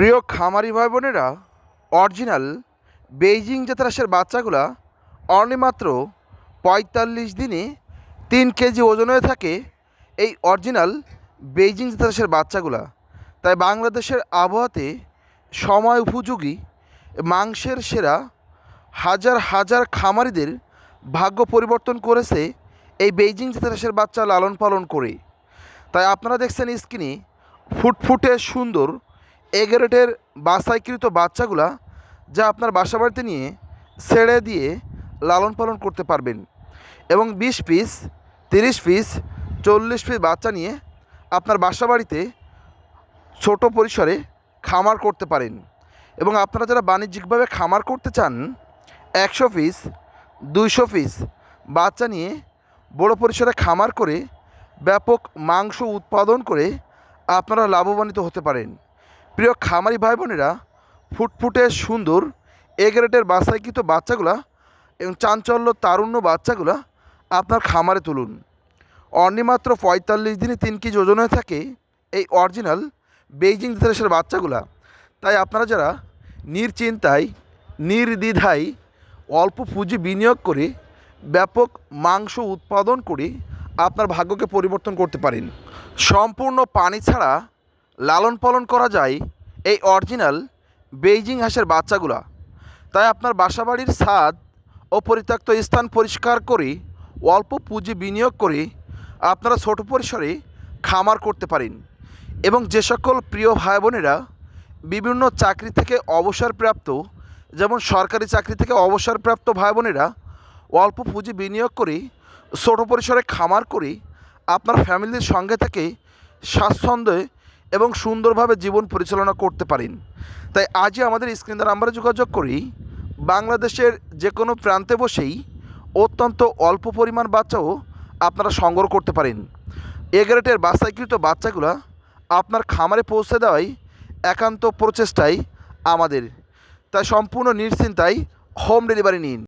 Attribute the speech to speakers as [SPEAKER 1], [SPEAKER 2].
[SPEAKER 1] প্রিয় খামারি ভাই বোনেরা, অরিজিনাল বেইজিং জাতরাসের বাচ্চাগুলা অনলি মাত্র পঁয়তাল্লিশ দিনে তিন কেজি ওজন হয়ে থাকে এই অরিজিনাল বেইজিং জাতরাসের বাচ্চাগুলা। তাই বাংলাদেশের আবহাওয়াতে সময় উপযোগী, মাংসের সেরা হাজার হাজার খামারিদের ভাগ্য পরিবর্তন করেছে এই বেইজিং জাতরাসের বাচ্চা লালন পালন করে। তাই আপনারা দেখছেন স্ক্রিনে ফুটফুটে সুন্দর এগারেটের বাছাইকৃত বাচ্চাগুলা যা আপনার বাসা বাড়িতে নিয়ে ছেড়ে দিয়ে লালন পালন করতে পারবেন এবং বিশ পিস, তিরিশ পিস, চল্লিশ পিস বাচ্চা নিয়ে আপনার বাসা বাড়িতে ছোট পরিসরে খামার করতে পারেন। এবং আপনারা যারা বাণিজ্যিকভাবে খামার করতে চান, একশো পিস, দুইশো পিস বাচ্চা নিয়ে বড় পরিসরে খামার করে ব্যাপক মাংস উৎপাদন করে আপনারা লাভবান্বিত হতে পারেন। প্রিয় খামারি ভাই বোনেরা ফুটফুটে সুন্দর এ গ্রেডের বাছাইকৃত বাচ্চাগুলা এবং চাঞ্চল্য তারুণ্য বাচ্চাগুলা আপনার খামারে তুলুন। অনলি পঁয়তাল্লিশ দিনে তিন কেজি ওজন হয়ে থাকে এই অরিজিনাল বেইজিং দেশের বাচ্চাগুলা। তাই আপনারা যারা নির্চিন্তায়, নির্দ্বিধায় অল্প পুঁজি বিনিয়োগ করে ব্যাপক মাংস উৎপাদন করে আপনার ভাগ্যকে পরিবর্তন করতে পারেন। সম্পূর্ণ পানি ছাড়া লালন পালন করা যায় এই অরিজিনাল বেইজিং হাঁসের বাচ্চাগুলা। তাই আপনার বাসাবাড়ির ছাদ ও পরিত্যক্ত স্থান পরিষ্কার করে, অল্প পুঁজি বিনিয়োগ করে আপনারা ছোট পরিসরে খামার করতে পারেন। এবং যে সকল প্রিয় ভাই বোনেরা বিভিন্ন চাকরি থেকে অবসরপ্রাপ্ত, যেমন সরকারি চাকরি থেকে অবসরপ্রাপ্ত ভাই বোনেরা অল্প পুঁজি বিনিয়োগ করে, ছোট পরিসরে খামার করে আপনার ফ্যামিলির সঙ্গে থেকে স্বাচ্ছন্দ্যে এবং সুন্দরভাবে জীবন পরিচালনা করতে পারেন। তাই আজই আমাদের স্ক্রিন দ্বারা আমরা যোগাযোগ করি। বাংলাদেশের যে কোনো প্রান্তে বসেই অত্যন্ত অল্প পরিমাণ বাচ্চাও আপনারা সংগ্রহ করতে পারেন। এগারেটের বাছাইকৃত বাচ্চাগুলো আপনার খামারে পৌঁছে দেওয়াই একান্ত প্রচেষ্টাই আমাদের। তাই সম্পূর্ণ নিশ্চিন্তায় হোম ডেলিভারি নিন।